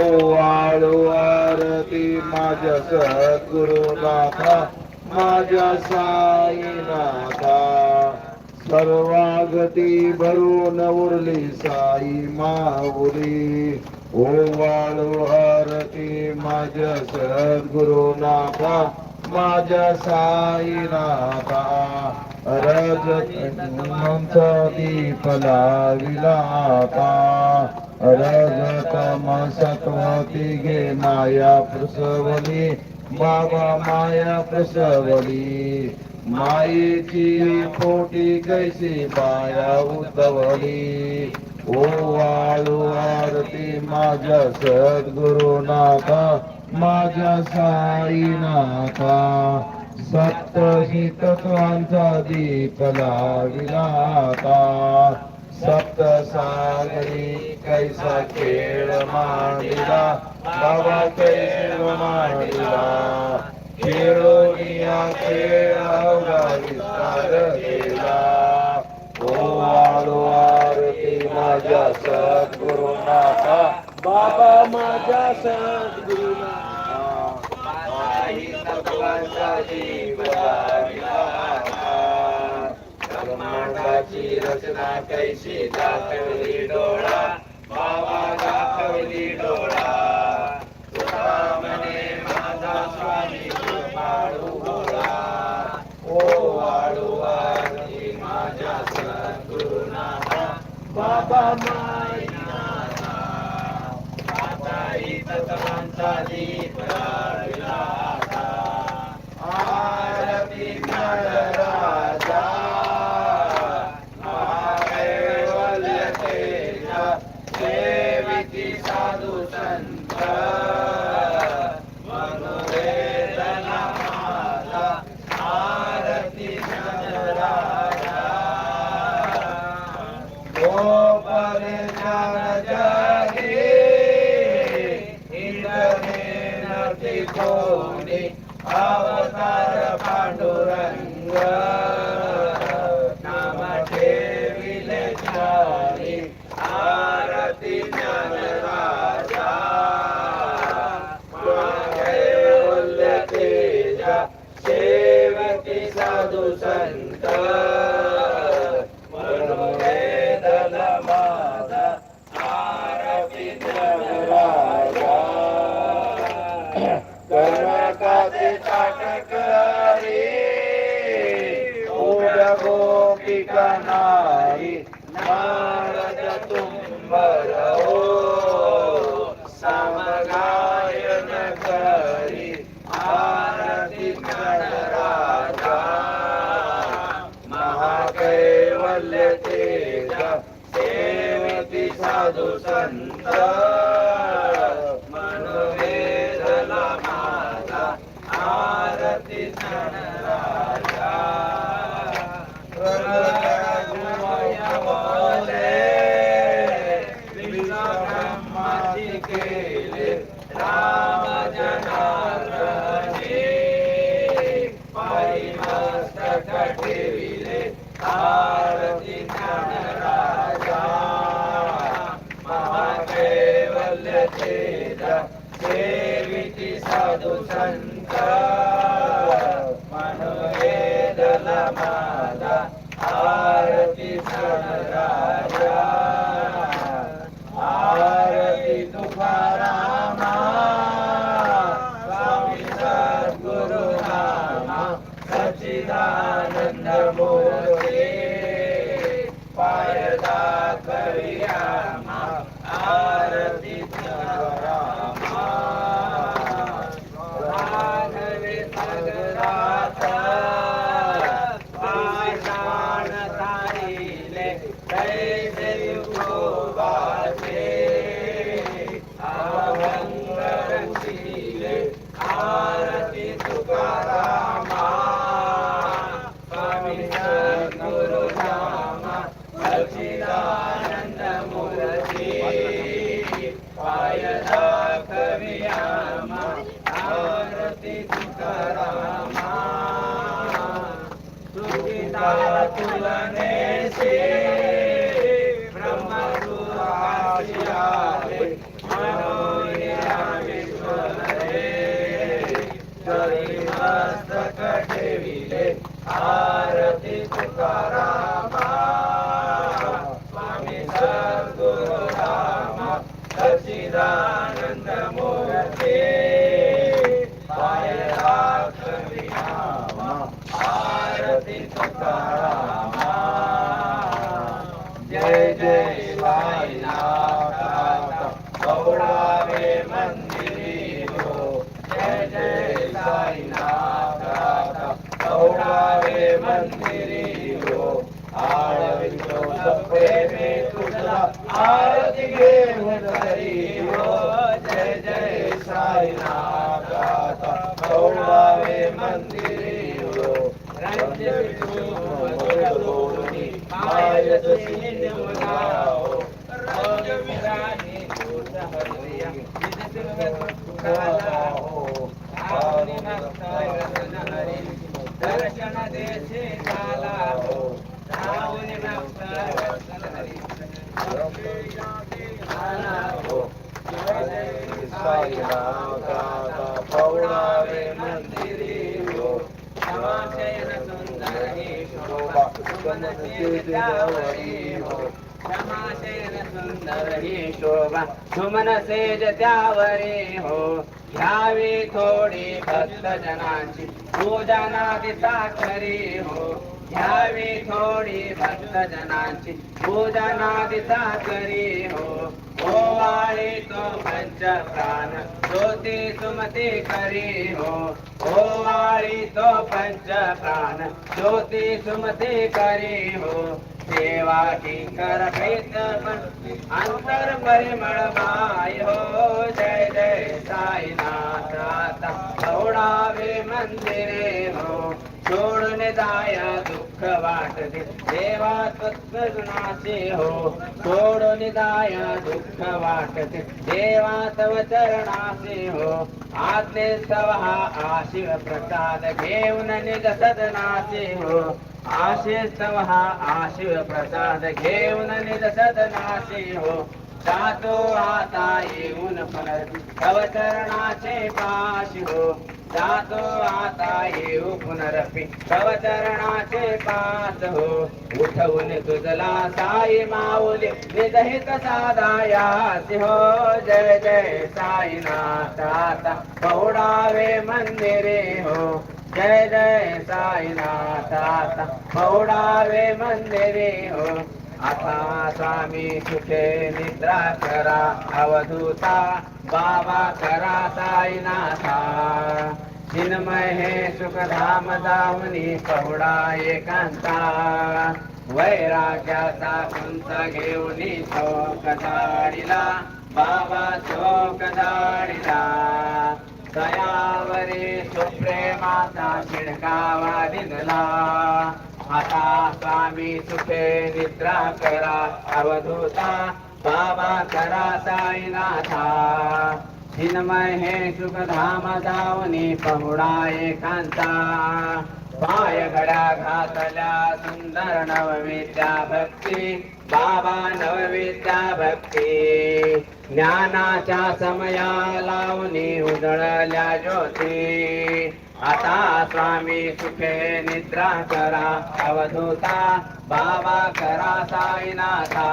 वाळू आरती माझ्या सद्गुरुनाथा माझ्या साईनाथा सर्वागती भरून उरली साई माऊली. ओ वाळू आरती माझ्या सद्गुरुनाथा माझ्या साईनाथा रजत दीप लाविला आता रजतम गे माया प्रसवली बाबा माया प्रसवली. मायेची पोटी कैसी माया उतवली. ओ वाळू आरती माझ्या सद्गुरुनाथा माझ्या साईनाथा. सप्तही तत्वांचा दीप लाविला आता सप्त सागरी कैसा खेळ मांडिला बाबा खेळ मांडिला. खेळोनिया खेळ अवघा विस्तार केला. ओ आलो आरती माझ्या सद्गुरुनाथा बाबा माझ्या सद्गुरुनाथा. काही तत्वांचा जीव लाविला ब्रह्मांडाची रचना कैसी दाखवली डोळा? बाबा दाखवली डोळा. तुका म्हणे माझा स्वामी कृपाळू गोळा ओ वाळू वाळी माझ्या सद्गुरुनाथा बाबा माईनाथा माताई तत्वांचा दीप लाविला आता. कोणी अवतार पांडुरंग. गोपिका नारी नारद तुंबर माय सिंह सुंदर शोभा सुमन सेज त्यावरी हो घ्यावी थोडी भक्त जनांची पूजा नादी साखरी हो घ्यावी थोडी भक्त जनांची पूजा नादी साखरी हो ओवाळी तो पंच प्राण ज्योती सुमती करी हो. ओवाळी तो पंच प्राण ज्योती सुमती करी हो. सेवा किंकर प्रीत अंतर परिमळ माय हो. जय जय साईनाथ आता गौडावे मंदिरे हो. सोडून दुःख वाटते. देवा तत्वनाशी हो. सोडून दुःख वाटते. देवा तव चरणाचे हो. आज्ञे तव हा आशिव प्रसाद घेऊन निज हो. आशिष तव हा आशिव प्रसाद घेऊन निज हो. जातो आता येऊन पण तव चरणाचे पाशी हो. जातो आता येऊ पुनरपी. तव चरणाचे पाच हो. उठवून तुझला साई माऊली. निदहित साधायासी हो. जय जय साईनाथ. आता पौडावे मंदिरे हो. जय जय साईनाथ. आता पौडावे मंदिरे हो. आता स्वामी सुखे निद्रा करा अवधूता बाबा करा साईनाथा. चिन्मय हे सुखधाम दावनी पहुडा एकांता. वैराग्याचा कुंत घेऊन शोक दाडिला बाबा शोक दाडिला दयावरी सुप्रेमाचा शिडकावा दिनला आता स्वामी सुखे निद्रा करा अवधूता बाबा करा साईनाथा. चिन्मय हे सुखधाम जावनी पहुडा एकांता. पाय घड्या घातल्या सुंदर नवविद्या भक्ती बाबा नवविद्या भक्ती. ज्ञानाच्या समया लावणी उजळल्या ज्योती. आता स्वामी सुखे निद्रा करा अवधूता बाबा करा साईनाथा.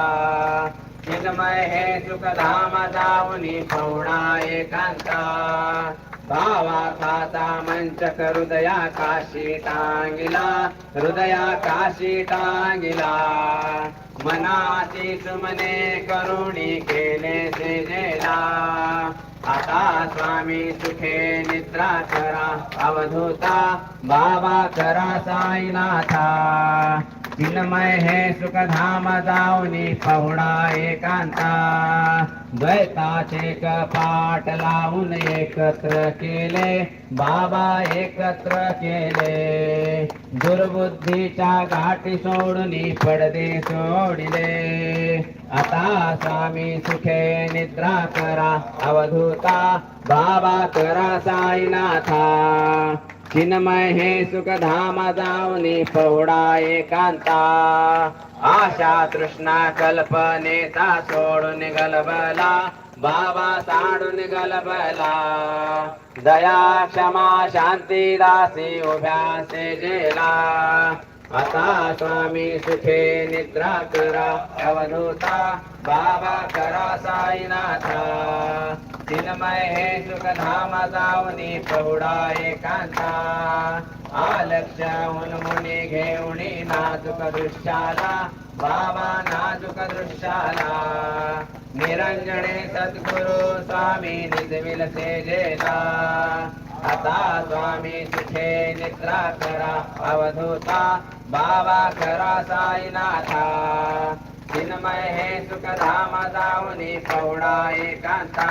चिन्मय हे सुखधाम जाऊनी पौणा एकांता. भावा खाता मंचक हृदया काशी टांगिला हृदया काशी टांगिला. मनाची सुमने करुणी केले सेजेला आता स्वामी सुखे निद्रा करा अवधूता बाबा करा साईनाथा. चिन्मय हे सुखधाम जाऊनी पहुणा एकांता. द्वैताचे कपाट लावून एकत्र केले बाबा एकत्र केले. दुर्बुद्धीच्या गाठी सोडून पडदे सोडिले. आता स्वामी सुखे निद्रा करा अवधूता बाबा करा साईनाथा. चिन्मय हे सुखधाम जाऊनी पवडा एकांता. आशा तृष्णा कल्पनेचा सोडून गलबला बाबा साडून गलबला. दया क्षमा शांती दासी उभ्या सेजेला. आता स्वामी सुखे निद्रा करा अवधूता बाबा करा साईनाथा. चिन्मय हे सुखधाम जाऊनी प्रौढा एकांता. आलक्ष्याहून मुनी घेऊनी नाजुक दृश्याला बाबा नाजुक दृश्याला. निरंजने सद्गुरु स्वामी निजविल सेजेला आता स्वामी सुखे निद्रा करा अवधूता बाबा करा साईनाथा. चिन्मय हे सुखधाम जाऊनी पौडा एकांता.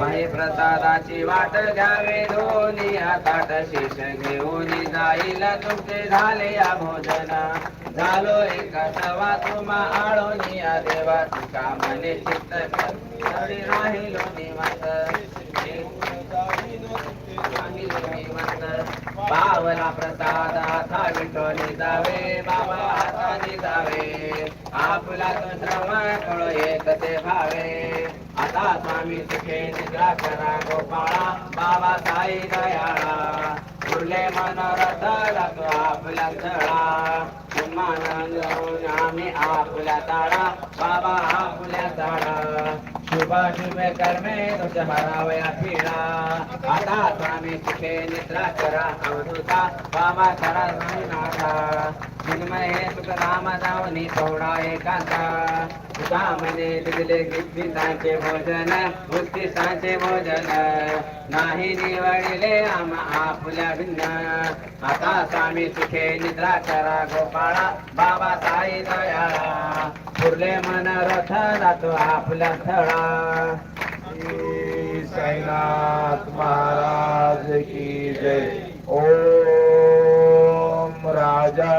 पायी प्रसादाची वाट घ्यावे दोन्ही हातात शीश घेऊन जाईल तुमचे झाले या भोजन. झालो एक सवा तुम्हा आळोनी या देवा तुका मने चित्त राहिलो निवास पावला प्रसाद आता विठोनी जावे बाबा हातानी जावे आपला तो श्रवण कळ येत ते भावे आता स्वामी सुखे निद्रा करा गोपाळा बाबा साई दयाळा फुले मनोरथ लागतो आपला स्थळा तुम्हाला आम्ही आपल्या ताळा बाबा आपल्या ताळा शुभ कर्मे दोष हरावया फिरा आता स्वामी सुखे निद्रा करा अवधूता वामा करा नाथा। चिन्मय हे सुख राम जावनी पौडा एकांता तुका म्हणे दिले गिद्धितांचे भोजन बुद्धिस्तांचे भोजन। नाही निवडिले आम आपल्या भिन्न। आता स्वामी सुखे निद्रा करा गोपाळा बाबा साई दयाळा। पुरले मन रथ जातो आपल्या स्थळा श्री साईनाथ महाराज की जय। ओम राजा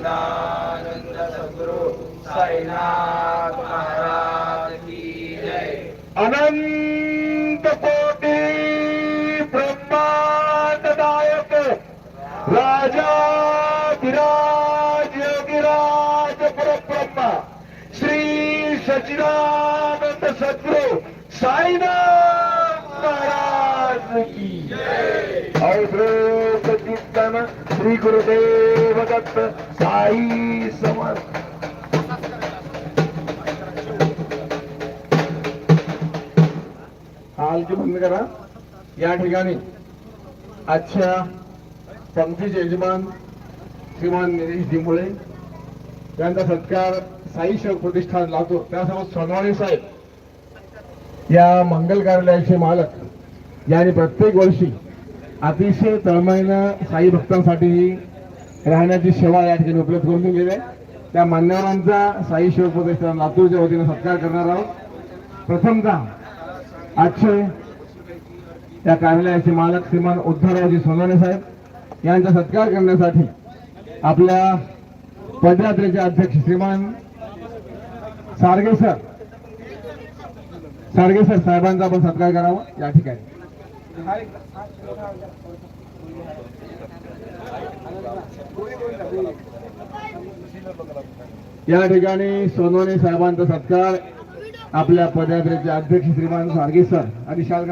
सचिदानंद सद्गुरु साईनाथ महाराज की जय। अनंत कोटी ब्रह्मांड नायक राजा विराज योगिराज परब्रह्म श्री सचिदानंद सद्गुरु साईनाथ महाराज की कीर्तन श्री गुरुदेव दत्त साई समर्थ. हालची बंद करा. या ठिकाणी आजच्या पंक्तीचे यजमान श्रीमान निलेश दिमुळे यांचा सत्कार साई शोक प्रतिष्ठान लावतो. त्यासोबत सोनवाणी साहेब या मंगल कार्यालयाचे मालक यांनी प्रत्येक वर्षी अतिशय तळमळीनं साई भक्तांसाठी राहण्याची सेवा या ठिकाणी उपलब्ध करून दिलेली आहे. त्या मान्यवरांचा साई शिव प्रतिष्ठान लातूरच्या वतीने सत्कार करणार आहोत. प्रथमतः अक्षय त्या कार्यालयाचे मालक श्रीमान उद्धवरावजी सोनवणे साहेब यांचा सत्कार करण्यासाठी आपल्या पदयात्रेचे अध्यक्ष श्रीमान सारगे सर सारगे सर साहेबांचा आपण सत्कार करावा या ठिकाणी. या ठिकाणी सोनवणे साहेबांचा सत्कार आपल्या पदयात्रेचे अध्यक्ष श्रीमान सारगे सर. आणि शाल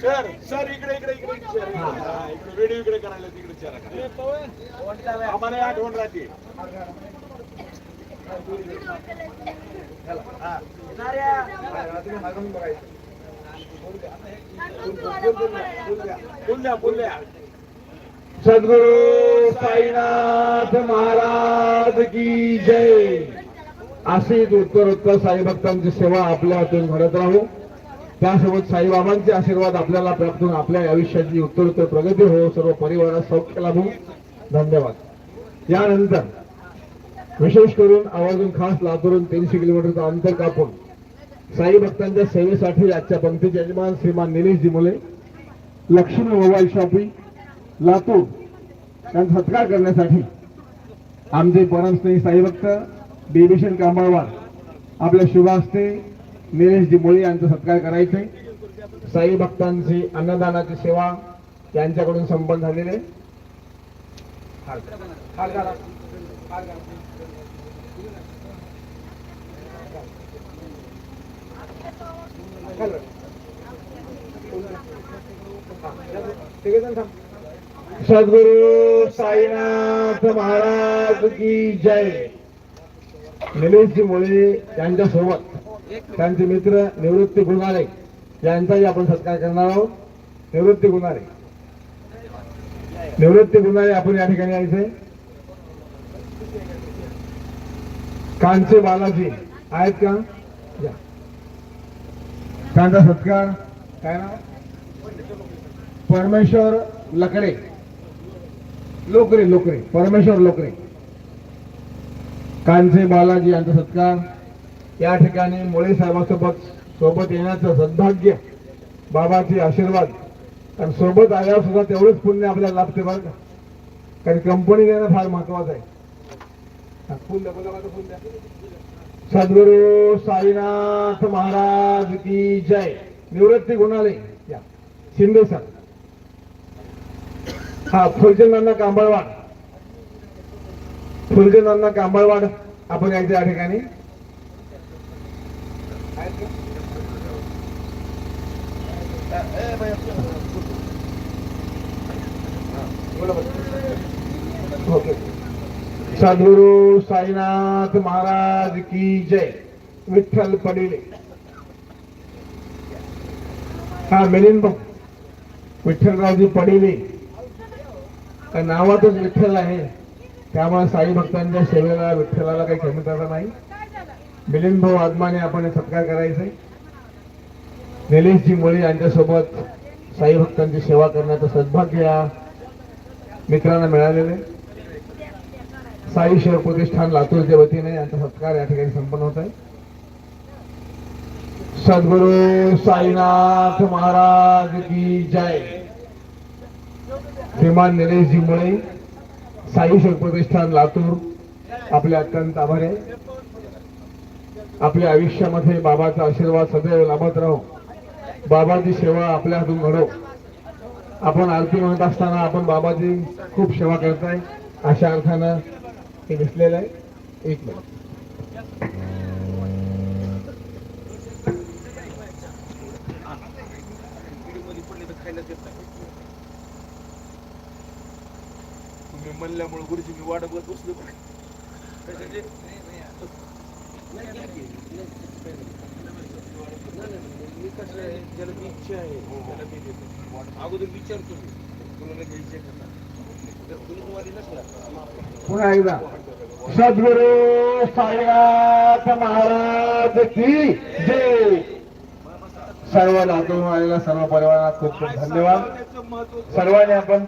सर सर इकडे इकडे इकडे इकडे इकडे करायला तिकडे आम्हाला आठवण राहते सद्गुरु साईनाथ महाराज की जय. असेच उत्तरोत्तर साई भक्तांची सेवा आपल्या हातून घडत राहू. त्यासोबत साईबाबांचे आशीर्वाद आपल्याला प्राप्त होऊन आपल्या आयुष्याची उत्तरोत्तर प्रगती हो सर्व परिवारात सौख्य लाभू. धन्यवाद. यानंतर विशेष करून आवाजून खास लातूरून तीनशे किलोमीटरचा अंतर कापून साई भक्तांच्या सेवेसाठी आजच्या पंक्तीचे यजमान श्रीमान निलेश मुले लक्ष्मी मोबाईल शॉपिंग लातूर यांचा सत्कार करण्यासाठी आमचे परमस्नेही साईभक्त बेबीशन कांबाळवार आपल्या शुभास्ते निलेश मुळे यांचा सत्कार करायचे. साई भक्तांची अन्नदानाची सेवा यांच्याकडून संपन्न झालेले सद्गुरु साईनाथ महाराज की जय. निलेशजी मुळे यांच्यासोबत त्यांचे मित्र निवृत्ती गुणारे यांचाही आपण सत्कार करणार आहोत. निवृत्ती गुणारे निवृत्ती गुणारे आपण या ठिकाणी यायचे. कांचे बालाजी आहेत का? या. त्यांचा सत्कार. काय नाव? परमेश्वर लकडे लोकरे लोकरे. परमेश्वर लोकरे. कांचे बालाजी यांचा सत्कार. या ठिकाणी मुळे साहेबांसोबत सोबत येण्याचं सद्भाग्य बाबाचे आशीर्वाद आणि सोबत आल्यावर सुद्धा तेवढंच पुण्य आपल्याला लाभते बरं का? कारण कंपनी देणं फार महत्वाचं आहे. फुल द्या, बोला, माझं फुल द्या. सद्गुरु साईनाथ महाराज की जय. निवृत्ती गुणाले. या. शिंदे सर. हा फुलचंदांना कांबळवाड. फुलचंदांना कांबळवाड. आपण यायचं या ठिकाणी. ओके. सद्गुरु साईनाथ महाराज की जय. विठ्ठल पडिले. हा मिलिंद भाऊ. विठ्ठलरावजी पडिले. नावातच विठ्ठल आहे. त्यामुळे साई भक्तांच्या सेवेला विठ्ठलाला काही क्षमता नाही. मिलिंद भाऊ आत्माने आपण सत्कार करायचे निलेशजी मुळे यांच्यासोबत साई भक्तांची सेवा करण्याचं सद्भाग्य या मित्रांना मिळालेलं आहे. साई शिव प्रतिष्ठान लातूरच्या वतीने यांचा सत्कार या ठिकाणी संपन्न होत आहे. सद्गुरु साईनाथ महाराज की जय. श्रीमान निलेशजी मुळे साई शिव प्रतिष्ठान लातूर आपले अत्यंत आभार आहे. आपल्या आयुष्यामध्ये बाबाचा आशीर्वाद सदैव लाभत राहो. बाबाची सेवा आपल्या हातून घडो. आपण आरती म्हणत असताना आपण बाबाची खूप सेवा करताय. अशा अर्थानं हे दिसलेलं आहे. एक मिनिट. मध्ये पडले तर खायला देत नाही तुम्ही म्हणल्यामुळे गुरुजी मी वाट बघत बसलो? मी कसं आहे ज्याला मी इच्छा आहे त्याला मी देतो. अगोदर विचारतो मी. तुला घ्यायचे का? पुन्हा एकदा. सद्गुरु साईनाथ महाराज की जय. सर्व लातूरून सर्व परिवाराला खूप खूप धन्यवाद. सर्वांनी आपण